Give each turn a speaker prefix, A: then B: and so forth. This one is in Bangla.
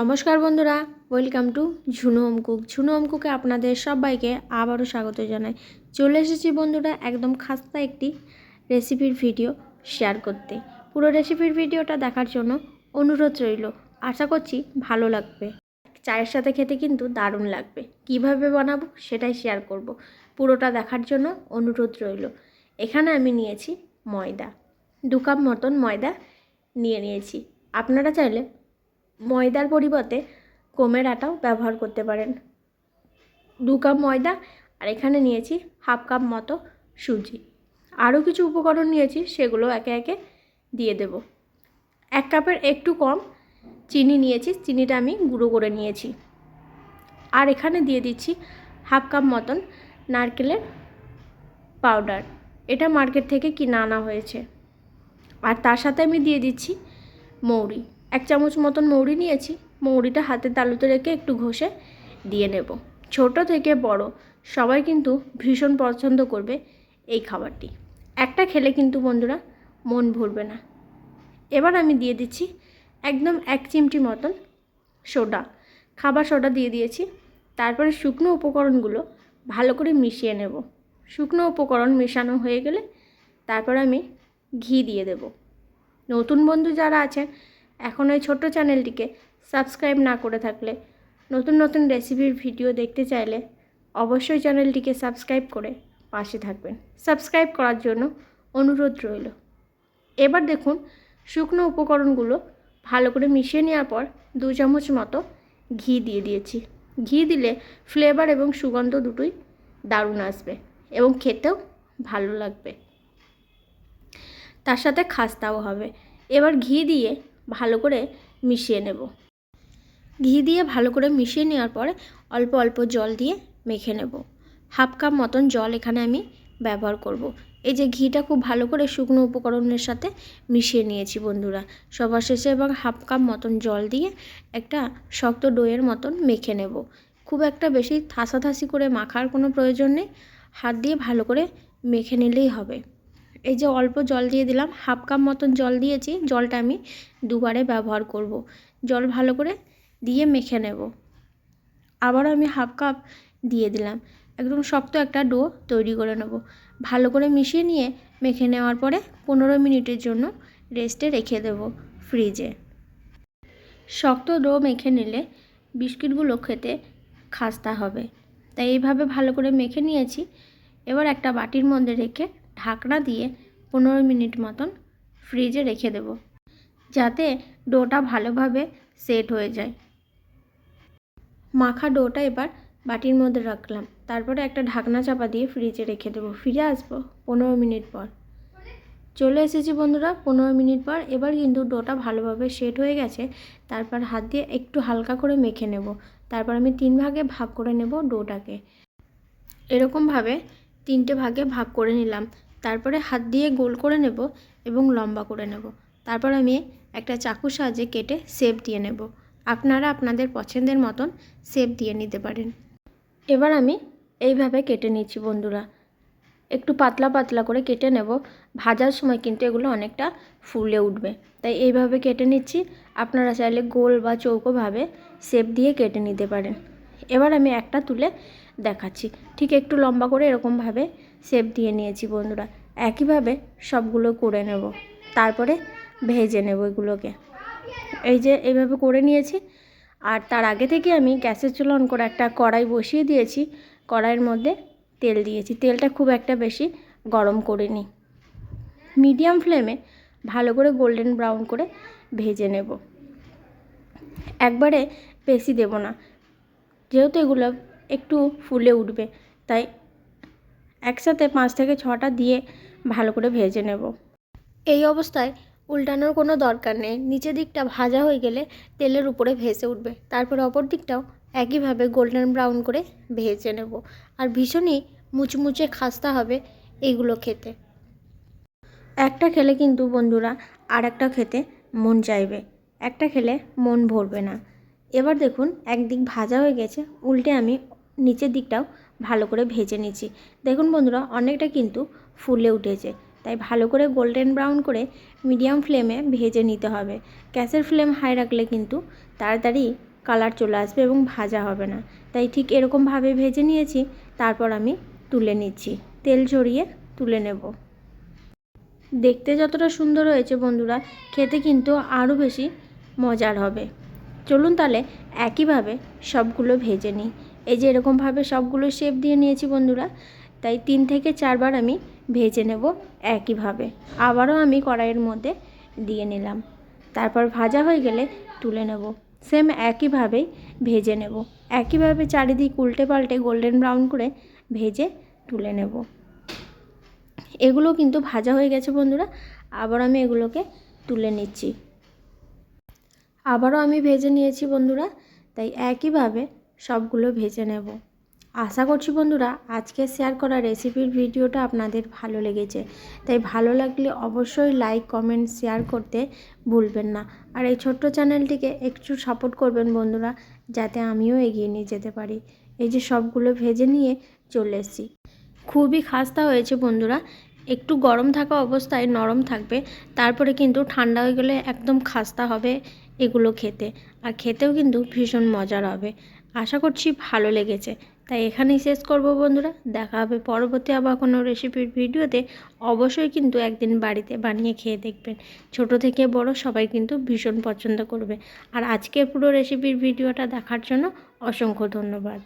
A: নমস্কার বন্ধুরা ওয়েলকাম টু ঝুনু অমকুক ঝুনু অমকুকে আপনাদের সবাইকে আবারও স্বাগত জানাই। চলে এসেছি বন্ধুরা একদম খাস্তা একটি রেসিপির ভিডিও শেয়ার করতে। পুরো রেসিপির ভিডিওটা দেখার জন্য অনুরোধ রইল। আশা করছি ভালো লাগবে। চায়ের সাথে খেতে কিন্তু দারুণ লাগবে। কীভাবে বানাবো সেটাই শেয়ার করব। পুরোটা দেখার জন্য অনুরোধ রইল। এখানে আমি নিয়েছি ময়দা। দু কাপ মতন ময়দা নিয়ে নিয়েছি। আপনারা চাইলে ময়দার পরিবর্তে গমের আটাও ব্যবহার করতে পারেন। দু কাপ ময়দা আর এখানে নিয়েছি হাফ কাপ মতো সুজি। আরও কিছু উপকরণ নিয়েছি, সেগুলো একে একে দিয়ে দেব। এক কাপের একটু কম চিনি নিয়েছি, চিনিটা আমি গুঁড়ো করে নিয়েছি। আর এখানে দিয়ে দিচ্ছি হাফ কাপ মতন নারকেলের পাউডার। এটা মার্কেট থেকে কিনে আনা হয়েছে। আর তার সাথে আমি দিয়ে দিচ্ছি মৌরি। এক চামচ মতন মৌরি নিয়েছি। মৌরিটা হাতে তালুতে রেখে একটু ঘষে দিয়ে নেব। ছোট থেকে বড়, সবাই কিন্তু ভীষণ পছন্দ করবে এই খাবারটি। একটা খেলে কিন্তু বন্ধুরা মন ভরবে না। এবার আমি দিয়ে দিচ্ছি একদম এক চিমটি মতন সোডা। খাবার সোডা দিয়ে দিয়েছি। তারপরে শুকনো উপকরণগুলো ভালো করে মিশিয়ে নেব। শুকনো উপকরণ মেশানো হয়ে গেলে তারপর আমি ঘি দিয়ে দেব। নতুন বন্ধু যারা আছেন এখন ওই ছোট্ট চ্যানেলটিকে সাবস্ক্রাইব না করে থাকলে, নতুন নতুন রেসিপির ভিডিও দেখতে চাইলে অবশ্যই চ্যানেলটিকে সাবস্ক্রাইব করে পাশে থাকবেন। সাবস্ক্রাইব করার জন্য অনুরোধ রইল। এবার দেখুন শুকনো উপকরণগুলো ভালো করে মিশিয়ে নেওয়ার পর দু চামচ মতো ঘি দিয়ে দিয়েছি। ঘি দিলে ফ্লেভার এবং সুগন্ধ দুটোই দারুণ আসবে এবং খেতেও ভালো লাগবে। তার সাথে খাস্তাও হবে। এবার ঘি দিয়ে ভালো করে মিশিয়ে নেব। ঘি দিয়ে ভালো করে মিশিয়ে নেওয়ার পরে অল্প অল্প জল দিয়ে মেখে নেব। হাফ কাপ মতন জল এখানে আমি ব্যবহার করব। এই যে ঘিটা খুব ভালো করে শুকনো উপকরণের সাথে মিশিয়ে নিয়েছি বন্ধুরা। সবার শেষে এবং হাফ কাপ মতন জল দিয়ে একটা শক্ত ডোয়ের মতন মেখে নেব। খুব একটা বেশি থাসাথাসি করে মাখার কোনো প্রয়োজন নেই। হাত দিয়ে ভালো করে মেখে নিলেই হবে। এই যে অল্প জল দিয়ে দিলাম, হাফ কাপ মতন জল দিয়েছি, জলটা আমি দুবারে ব্যবহার করব। জল ভালো করে দিয়ে মেখে নেব। আবারও আমি হাফ কাপ দিয়ে দিলাম। একদম শক্ত একটা ডো তৈরি করে নেব। ভালো করে মিশিয়ে নিয়ে মেখে নেওয়ার পরে পনেরো মিনিটের জন্য রেস্টে রেখে দেব ফ্রিজে। শক্ত ডো মেখে নিলে বিস্কিটগুলো খেতে খাস্তা হবে। তাই এইভাবে ভালো করে মেখে নিয়েছি। এবার একটা বাটির মধ্যে রেখে ঢাকনা দিয়ে পনেরো মিনিট মতন ফ্রিজে রেখে দেব, যাতে ডোটা ভালোভাবে সেট হয়ে যায়। মাখা ডোটা এবার বাটির মধ্যে রাখলাম, তারপরে একটা ঢাকনা চাপা দিয়ে ফ্রিজে রেখে দেবো। ফিরে আসব পনেরো মিনিট পর। চলে এসেছি বন্ধুরা পনেরো মিনিট পর, এবার কিন্তু ডোটা ভালোভাবে সেট হয়ে গেছে, তারপর হাত দিয়ে একটু হালকা করে মেখে নেব। তারপর আমি তিন ভাগে ভাগ করে নেব ডোটাকে। এরকমভাবে তিনটে ভাগে ভাগ করে নিলাম। তারপরে হাত দিয়ে গোল করে নেব এবং লম্বা করে নেব। তারপর আমি একটা চাকুর সাহায্যে কেটে সেপ দিয়ে নেব। আপনারা আপনাদের পছন্দের মতন সেপ দিয়ে নিতে পারেন। এবার আমি এইভাবে কেটে নিচ্ছি বন্ধুরা। একটু পাতলা পাতলা করে কেটে নেব। ভাজার সময় কিন্তু এগুলো অনেকটা ফুলে উঠবে। তাই এইভাবে কেটে নিচ্ছি। আপনারা চাইলে গোল বা চৌকোভাবে সেপ দিয়ে কেটে নিতে পারেন। এবার আমি একটা তুলে দেখাচ্ছি। ঠিক একটু লম্বা করে এরকমভাবে শেপ দিয়ে নিয়েছি বন্ধুরা। একইভাবে সবগুলো করে নেব। তারপরে ভেজে নেব এগুলোকে। এই যে এইভাবে করে নিয়েছি। আর তার আগে থেকে আমি গ্যাসের চুলো অন করে একটা কড়াই বসিয়ে দিয়েছি। কড়াইয়ের মধ্যে তেল দিয়েছি। তেলটা খুব একটা বেশি গরম করিনি। মিডিয়াম ফ্লেমে ভালো করে গোল্ডেন ব্রাউন করে ভেজে নেব। একবারে বেশি দেব না। যেহেতু এগুলো একটু ফুলে উঠবে। তাই একসাথে পাঁচ থেকে ছটা দিয়ে ভালো করে ভেজে নেব। এই অবস্থায় উল্টানোর কোনো দরকার নেই। নিচের দিকটা ভাজা হয়ে গেলে তেলের উপরে ভেসে উঠবে। তারপর অপর দিকটাও একইভাবে গোল্ডেন ব্রাউন করে ভেজে নেব। আর ভীষণই মুচমুচে খাস্তা হবে এইগুলো খেতে। একটা খেলে কিন্তু বন্ধুরা আর একটা খেতে মন চাইবে। একটা খেলে মন ভরবে না। এবার দেখুন একদিক ভাজা হয়ে গেছে, উল্টে আমি নিচের দিকটাও ভালো করে ভেজে নিচ্ছি। দেখুন বন্ধুরা, অনেকটা কিন্তু ফুলে উঠেছে, তাই ভালো করে গোল্ডেন ব্রাউন করে মিডিয়াম ফ্লেমে ভেজে নিতে হবে। গ্যাসের ফ্লেম হাই রাখলে কিন্তু তাড়াতাড়ি কালার চলে আসবে এবং ভাজা হবে না। তাই ঠিক এরকমভাবে ভেজে নিয়েছি, তারপর আমি তুলে নিচ্ছি। তেল ঝরিয়ে তুলে নেব। দেখতে যতটা সুন্দর হয়েছে বন্ধুরা, খেতে কিন্তু আরও বেশি মজার হবে। চলুন তাহলে একইভাবে সবগুলো ভেজে নিই। এই যে এরকমভাবে সবগুলো শেপ দিয়ে নিয়েছি বন্ধুরা, তাই তিন থেকে চারবার আমি ভেজে নেব একইভাবে। আবারও আমি কড়াইয়ের মধ্যে দিয়ে নিলাম। তারপর ভাজা হয়ে গেলে তুলে নেব। সেম একইভাবেই ভেজে নেব। একইভাবে চারিদিক উল্টে পাল্টে গোল্ডেন ব্রাউন করে ভেজে তুলে নেব। এগুলো কিন্তু ভাজা হয়ে গেছে বন্ধুরা, আবার আমি এগুলোকে তুলে নিচ্ছি। আবারও আমি ভেজে নিয়েছি বন্ধুরা, তাই একইভাবে সবগুলো ভেজে নেব। আশা করছি বন্ধুরা, আজকে শেয়ার করা রেসিপির ভিডিওটা আপনাদের ভালো লেগেছে। তাই ভালো লাগলে অবশ্যই লাইক কমেন্ট শেয়ার করতে ভুলবেন না। আর এই ছোট্ট চ্যানেলটিকে একটু সাপোর্ট করবেন বন্ধুরা, যাতে আমিও এগিয়ে নিয়ে যেতে পারি। এই যে সবগুলো ভেজে নিয়ে চলে এসেছি। খুবই খাস্তা হয়েছে বন্ধুরা, একটু গরম থাকা অবস্থায় নরম থাকবে, তারপরে কিন্তু ঠান্ডা হয়ে গেলে একদম খাস্তা হবে। এগুলো খেতে। আর খেতেও কিন্তু ভীষণ মজার হবে। আশা করছি ভালো লেগেছে। তাই এখানেই শেষ করব বন্ধুরা। দেখা হবে পরবর্তী আবার কোনো রেসিপির ভিডিওতে। অবশ্যই কিন্তু একদিন বাড়িতে বানিয়ে খেয়ে দেখবেন। ছোট থেকে বড় সবাই কিন্তু ভীষণ পছন্দ করবে। আর আজকের পুরো রেসিপির ভিডিওটা দেখার জন্য অসংখ্য ধন্যবাদ।